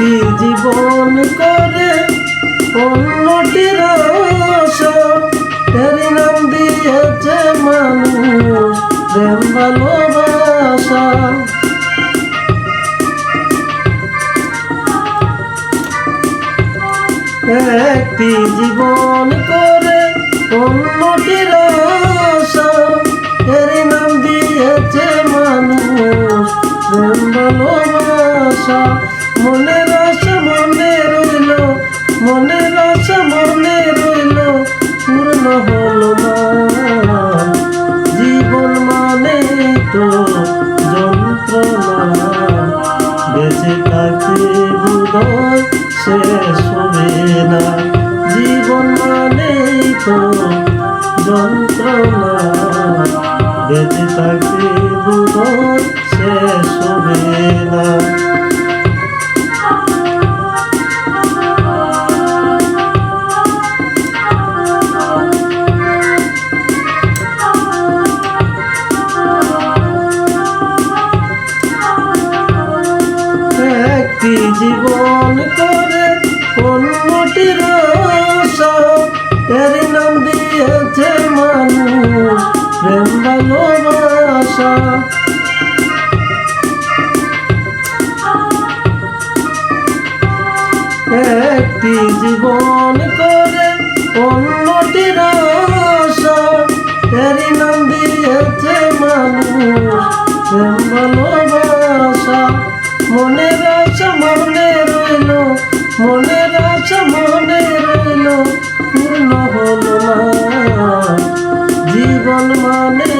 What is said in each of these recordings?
একটি জীবন করে অন্যটির এরই নাম দিয়েছে মানুষ ভালোবাসা। একটি জীবন করে অন্যটির এরই নাম দিয়েছে মানুষ ভালোবাসা। মনের বেঁচে থাকতে বোধয় শেষ হবে না। জীবন মানে তো যন্ত্রণা। বেঁচে থাকতে বোধয় শেষ হবে জীবন করে অন্যটির এর নাম দিয়েছে মানুষ, প্রেম ভালোবাসা। একটি জীবন করে অন্যটির আশা এর নাম দিয়েছে মানুষ, প্রেম ভালোবাসা। জানে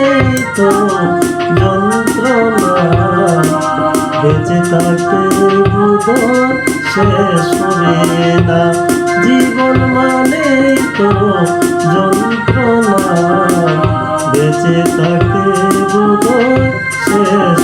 তো যন্ত্রণা। বেঁচে থাকতে জীবন শেষ হবে না। জীবন মানে তো যন্ত্রণা। বেঁচে থাকতে জীবন শেষ